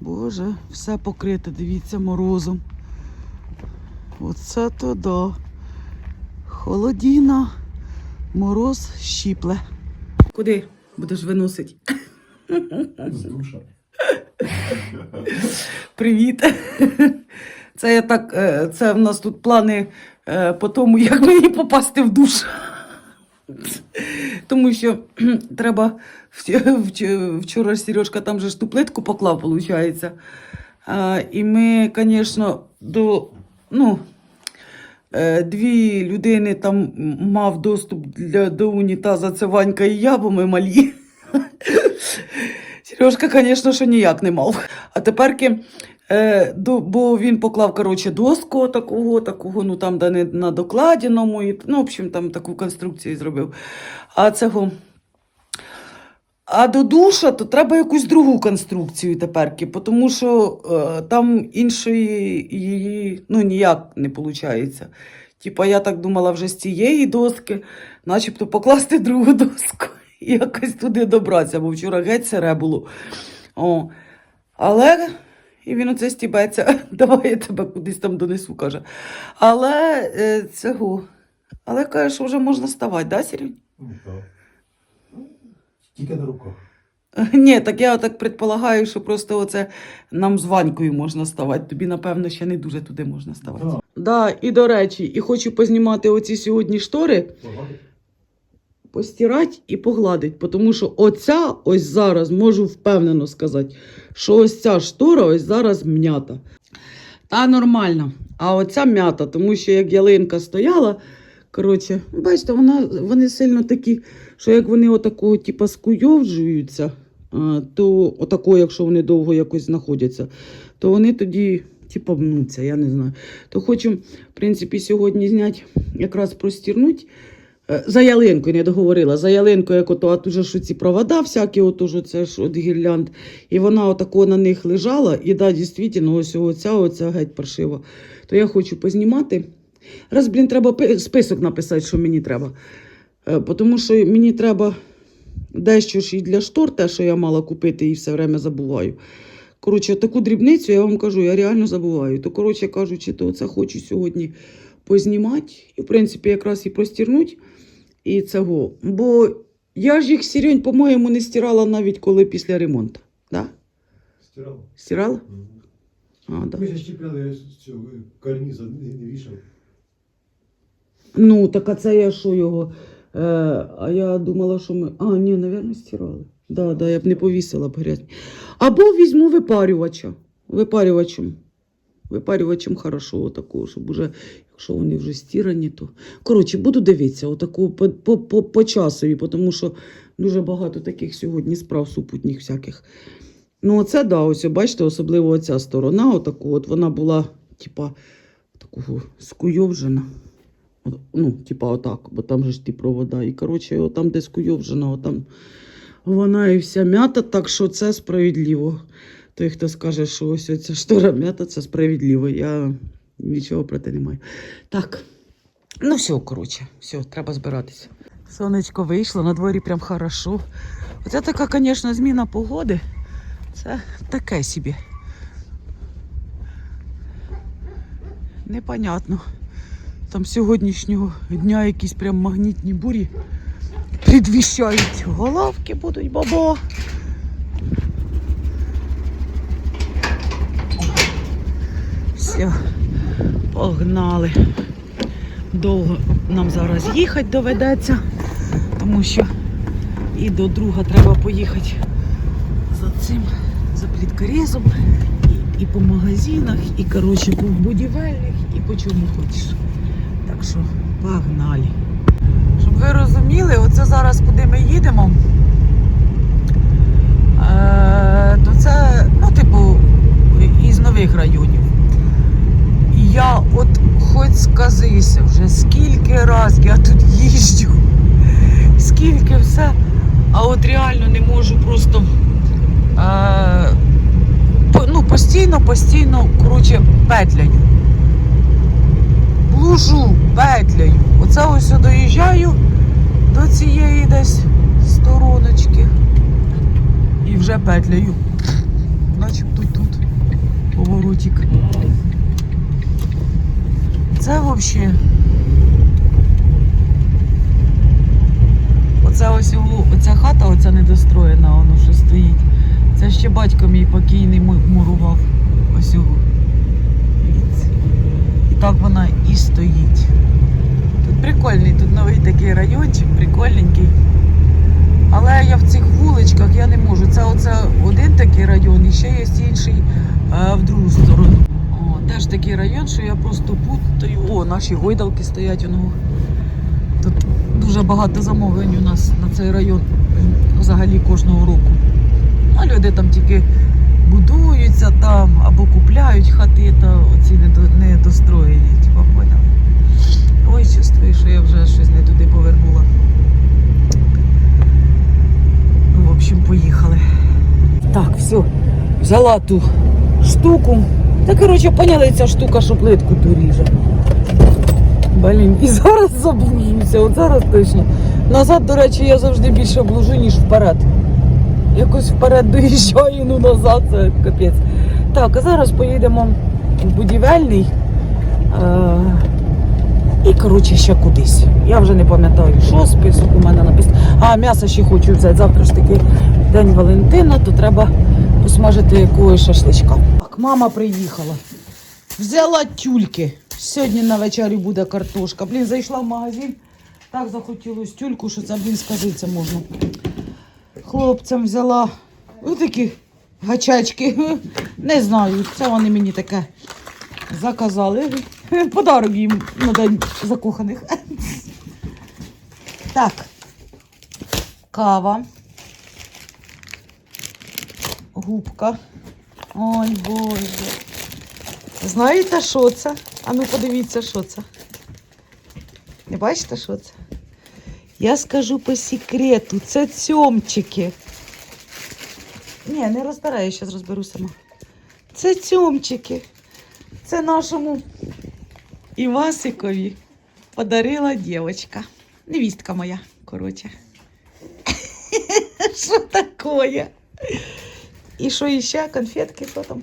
Боже, все покрите, дивіться, морозом. Оце то да. Холодіна, мороз щіпле. Куди будеш виносити? З душа. Привіт. Це я так, е, це в нас тут плани е, по тому, як мені попасти в душ. Тому що треба вч- вч- вчора Сережка там же ж ту плитку поклав, виходить. І ми, звісно, до ну, е, дві людини там мав доступ для, до унітаза, це Ванька і я, бо ми малі. Сережка, звісно, що ніяк не мав. А теперки, е, до, бо він поклав, коротше, доску такого, такого, ну там, де не на докладеному, і, ну, в общем, там таку конструкцію зробив. А цього. А до душа, то треба якусь другу конструкцію теперки, тому що е, там іншої її ну, ніяк не виходить. Типа, я так думала вже з цієї доски, начебто покласти другу доску і якось туди добратися, бо вчора геть сире було. О. Але і він оце стібеться, давай я тебе кудись там донесу, каже. Але е, цього. Але каже, що вже можна ставати, да, Сірень? Ну, так. Тільки на руках. Ні, так я так предполагаю, що просто оце нам з Ванькою можна ставати. Тобі, напевно, ще не дуже туди можна ставати. Да. Да, і до речі, і хочу познімати оці сьогодні штори, Погладить. Постирати і погладити. Тому що оця ось зараз можу впевнено сказати, що ось ця штора ось зараз м'ята. Та нормально. А оця м'ята, тому що як ялинка стояла, коротше, бачите, вона, вони сильно такі, що як вони отакого, типу, скуйовджуються, то отако, якщо вони довго якось знаходяться, то вони тоді, типу, мнуться, я не знаю. То хочу, в принципі, сьогодні зняти, якраз простірнути. Е, За ялинкою не договорила. За ялинкою, як ото, а тут же ці провода всякі, ото ж оце ж от гірлянд. І вона отако на них лежала, і да, дійсно, ось оця, оця геть паршива. То я хочу познімати. Раз, блін, треба список написати, що мені треба. Е, Тому що мені треба дещо ж і для штор, те, що я мала купити і все время забуваю. Коротше, таку дрібницю я вам кажу, я реально забуваю. То, коротше кажучи, то це хочу сьогодні познімати і, в принципі, якраз і простірнуть. І цього. Бо я ж їх сірень, по-моєму, не стирала навіть коли після ремонту. Да? Стирала. Стирала? А, да. Ми ще щепляли з цього карніза, не, не вішав. Ну, так а це я що його? Е, а я думала, що ми. А, ні, напевно, стирали. Да, да, я б не повісила б грязь. Або візьму випарювача. Випарювачем. Випарювачем хорошо, отакого, щоб уже, якщо вони вже стирані, то. Коротше, буду дивитися, отаку по, по, часові, тому що дуже багато таких сьогодні справ супутніх всяких. Ну, оце, да, ось, бачите, особливо оця сторона, отаку, от вона була, типа, такого скуйовжена. Ну, типа отак, бо там же ж ті провода. І коротше, там, де скуйовжена, от там вона і вся м'ята, так що це справедливо. Той, хто скаже, що ось ця штора м'ята, це справедливо. Я нічого проти не маю. Так, ну все, коротше, все, треба збиратися. Сонечко вийшло, на дворі прям хорошо. Оце така, звісно, зміна погоди. Це таке собі. Непонятно. Там сьогоднішнього дня якісь прям магнітні бурі предвіщають. Головки будуть, бабо. Все, погнали. Довго нам зараз їхати доведеться, тому що і до друга треба поїхати за цим, за пліткорезом, і, і по магазинах, і коротше по будівельних, і по чому хочеш. Так що погнали. Щоб ви розуміли, оце зараз куди ми їдемо. Е, то це, ну, типу, із нових районів. Я от хоч сказися вже, скільки раз я тут їжджу, скільки все, а от реально не можу просто. Е, ну, постійно, постійно, коротше, петляю. Блужу, петляю. Оце ось доїжджаю до цієї десь стороночки. І вже петляю. Начебто тут. котик. Це взагалі. Оце ось оця хата, оця недостроєна, воно що стоїть. Це ще батько мій покійний мурував. Ось його. І так вона і стоїть. Тут прикольний, тут новий такий райончик, прикольненький. Але я в цих вуличках я не можу. Це оце один такий район, і ще є інший е, в другу сторону. Теж такий район, що я просто путаю. О, наші гойдалки стоять у. Тут дуже багато замовлень у нас на цей район взагалі кожного року. А люди там тільки будуються там або купляють хати, та оці недостроєні, типа поняли. Ой, чувствую, що я вже щось не туди повернула. Ну, в общем, поїхали. Так, все, взяла ту штуку. Та, коротше, поняли, ця штука, що плитку ту ріже. Блін, і зараз заблужуся, от зараз точно. Назад, до речі, я завжди більше блужу, ніж вперед. Якось вперед доїжджаю, ну назад це капець. Так, а зараз поїдемо в будівельний. Е- і, коротше, ще кудись. Я вже не пам'ятаю, що список у мене написано. А, м'ясо ще хочу взяти. Завтра ж таки День Валентина, то треба посмажити якогось шашличка. Мама приїхала. Взяла тюльки. Сьогодні на вечері буде картошка. Блін, зайшла в магазин. Так захотілося тюльку, що це, блін, сказиться можна. Хлопцям взяла отакі гачачки. Не знаю, це вони мені таке заказали. Подарок їм на день закоханих. Так. Кава. Губка. Ой, Боже. Знаєте, що це? А ну подивіться, що це. Не бачите, що це? Я скажу по секрету, це цьомчики. Ні, не розбираю, я зараз розберу сама. Це цьомчики. Це нашому Івасикові подарила дівчинка. Невістка моя, коротше. Що таке? І що іще? Конфетки, що там?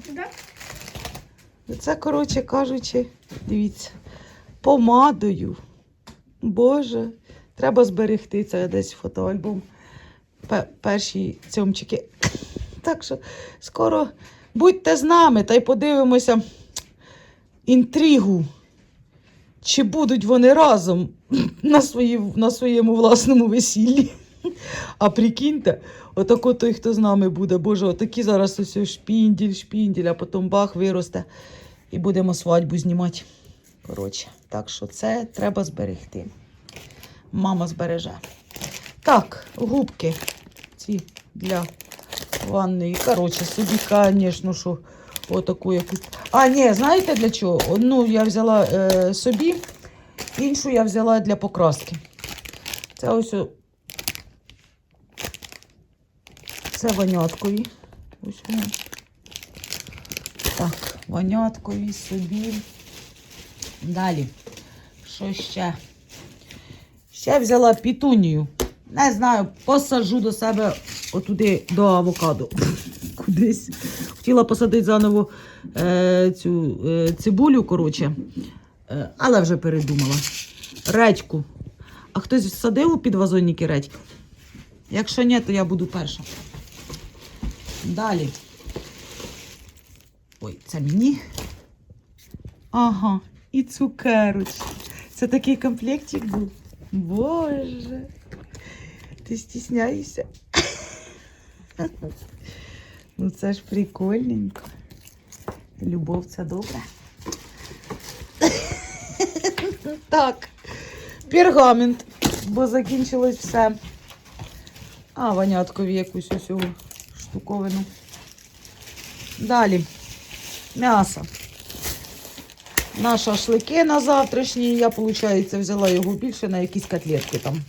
Це, коротше кажучи, дивіться, помадою. Боже, треба зберегти це десь фотоальбом. Перші цьомчики. Так що скоро будьте з нами та й подивимося інтригу. Чи будуть вони разом на, свої, на своєму власному весіллі? А прикиньте, отако той, хто з нами буде, боже, отакі зараз ось шпінділь, шпінділь, а потім бах виросте і будемо свадьбу знімати. Коротше, так що це треба зберегти. Мама збереже. Так, губки ці для ванної. Коротше, собі, звісно, що отаку якусь. А, ні, знаєте для чого? Одну я взяла е, собі, іншу я взяла для покраски. Це ось. о- Це ваняткові. Ось вони. Так, ваняткові собі. Далі. Що ще? Ще взяла пітунію. Не знаю, посаджу до себе отуди до авокадо. Кудись. Хотіла посадити заново е, цю е, цибулю, коротше, е, але вже передумала. Редьку. А хтось садив у підвазонники редьку? Якщо ні, то я буду перша. Далі. Ой, це мені. Ага, і цукерочки. Це такий комплектик був. Боже. Ти стісняєшся? Ну це ж прикольненько. Любов це добре. Так. Пергамент, бо закінчилось все. А, ваняткові якусь усю штуковину. Далі. М'ясо. На шашлики на завтрашній. Я, виходить, взяла його більше на якісь котлетки там.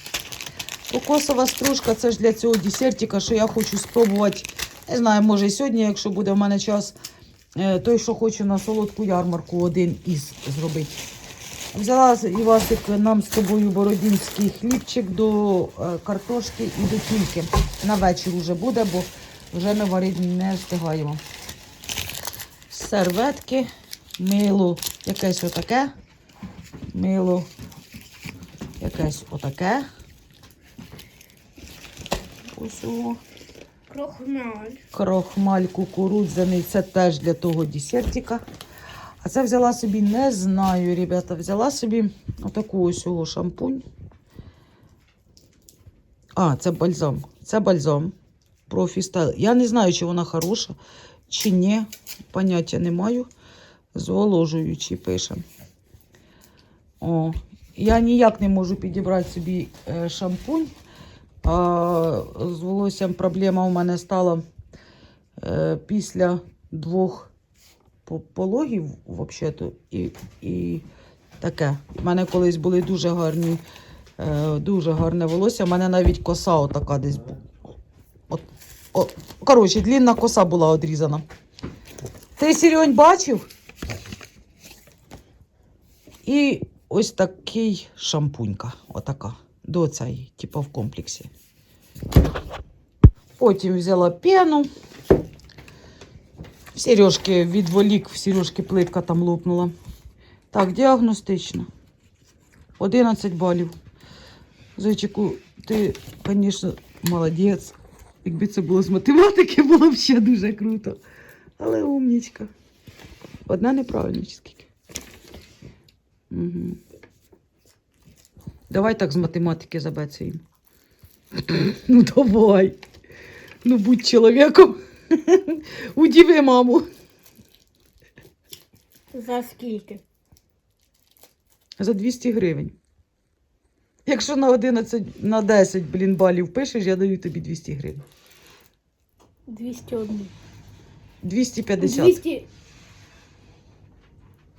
Кокосова стружка це ж для цього десертика, що я хочу спробувати. Не знаю, може і сьогодні, якщо буде в мене час, е, той, що хочу на солодку ярмарку один із зробити. Взяла Івасик нам з тобою бородінський хлібчик до е, картошки і до тільки. На вечір вже буде, бо вже ми варити не встигаємо. серветки, мило якесь отаке, мило якесь отаке. Ось о. Крохмаль. Крохмаль кукурудзяний, це теж для того десертика. А це взяла собі, не знаю, ребята, взяла собі отаку ось о шампунь. А, це бальзам. Це бальзам. Профі стайл. Я не знаю, чи вона хороша, чи ні. Поняття не маю. Зволожуючий пише. О, я ніяк не можу підібрати собі е, шампунь. А, з волоссям проблема у мене стала е, після двох пологів, взагалі-то, і, і таке. У мене колись були дуже гарні, е, дуже гарне волосся. У мене навіть коса отака десь о, коротше, длінна коса була одрізана. Ти Сірьонь бачив? І ось такий шампунька, отака, до цієї, типу в комплексі. Потім взяла пену. Сережки відволік, в Сережки плитка там лопнула. Так, діагностично. 11 балів. Зайчику, ти, звісно, молодець. Якби це було з математики, було б ще дуже круто. Але умнічка. Одна неправильна чи скільки. Угу. Давай так з математики забецюємо. Ну давай. Ну будь чоловіком. Удиви маму. За скільки? За 200 гривень. Якщо на 11, на 10, блін, балів пишеш, я даю тобі 200 гривень. 201. 250. 200.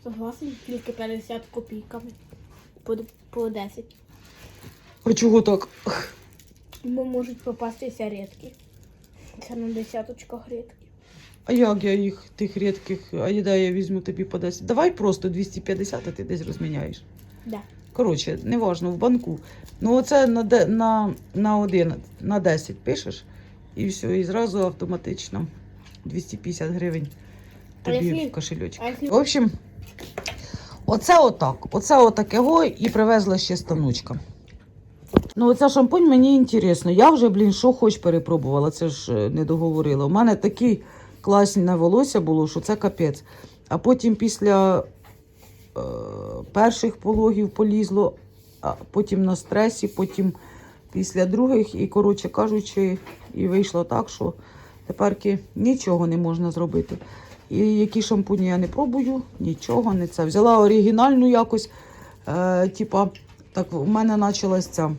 Согласен, тільки 50 копійками. По, по 10. А чого так? Бо можуть попастися рідкі. Це на десяточках рідкі. А як я їх тих рідких, а я, я візьму тобі по 10. Давай просто 250, а ти десь розміняєш. Да. Коротше, неважно, в банку. Ну, оце на, де- на, на 11, на 10 пишеш, і все, і зразу автоматично 250 гривень тобі в кошельочок. В общем, оце отак. Оце отакого і привезла ще станочка. Ну, оця шампунь мені інтересно. Я вже, блін, що хоч перепробувала, це ж е, не договорила. У мене такі класне волосся було, що це капець. А потім після е, перших пологів полізло, а потім на стресі, потім після других. І, коротше кажучи, і вийшло так, що теперки нічого не можна зробити. І які шампуні я не пробую, нічого не це. Взяла оригінальну якось. Е, типа, так у мене почалася ця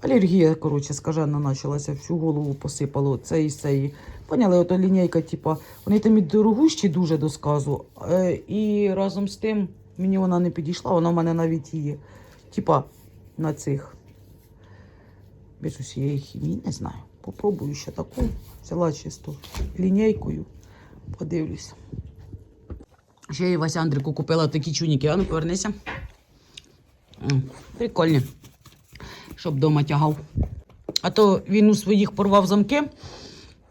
алергія, коротше, скажена, почалася, всю голову посипало. Це і це. І, поняли, ото лінійка, типа, вони там і дорогущі дуже до сказу. Е, і разом з тим мені вона не підійшла, вона в мене навіть є. Типа, на цих. Без усієї хімії, не знаю. Попробую ще таку. Взяла чисто лінійкою. Подивлюся. Ще і Вася Андрику купила такі чуніки. А ну повернися. Прикольні. Щоб вдома тягав. А то він у своїх порвав замки.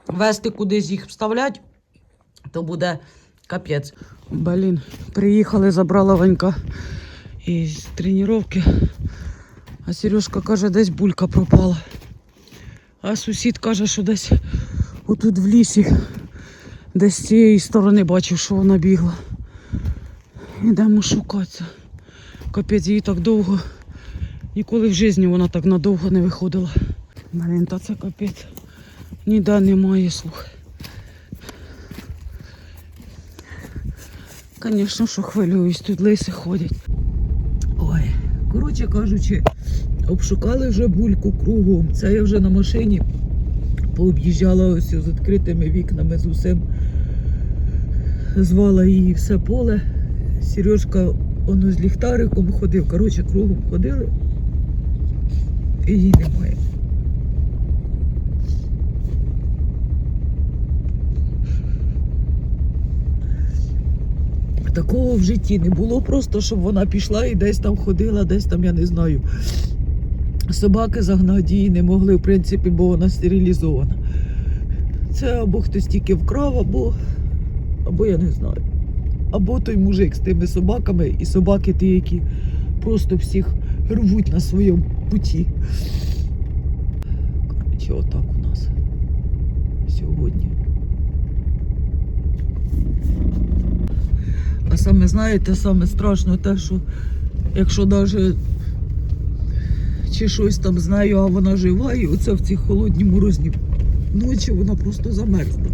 Вести кудись їх вставлять, то буде капець. Блін, приїхали, забрала Ванька із тренування. А Сережка каже, десь булька пропала. А сусід каже, що десь отут в лісі, десь з цієї сторони бачив, що вона бігла. Йдемо шукатися. Капець їй так довго. Ніколи в житті вона так надовго не виходила. Блін, та це капець. Ніде немає, слухай. Звісно, що хвилююсь, тут лиси ходять. Ой, коротше кажучи, обшукали вже бульку кругом. Це я вже на машині пооб'їжджала ось з відкритими вікнами з усім. Звала її все поле. Сережка воно з ліхтариком ходив. Коротше, кругом ходили. І її немає. Такого в житті не було просто, щоб вона пішла і десь там ходила, десь там, я не знаю. Собаки загнати її не могли, в принципі, бо вона стерилізована. Це або хтось тільки вкрав, або, або я не знаю. Або той мужик з тими собаками, і собаки ті, які просто всіх рвуть на своєму путі. Коротше, отак у нас сьогодні. А саме знаєте, саме страшно те, що якщо навіть чи щось там знаю, а вона жива, і оце в ці холодні морозні ночі вона просто замерзне.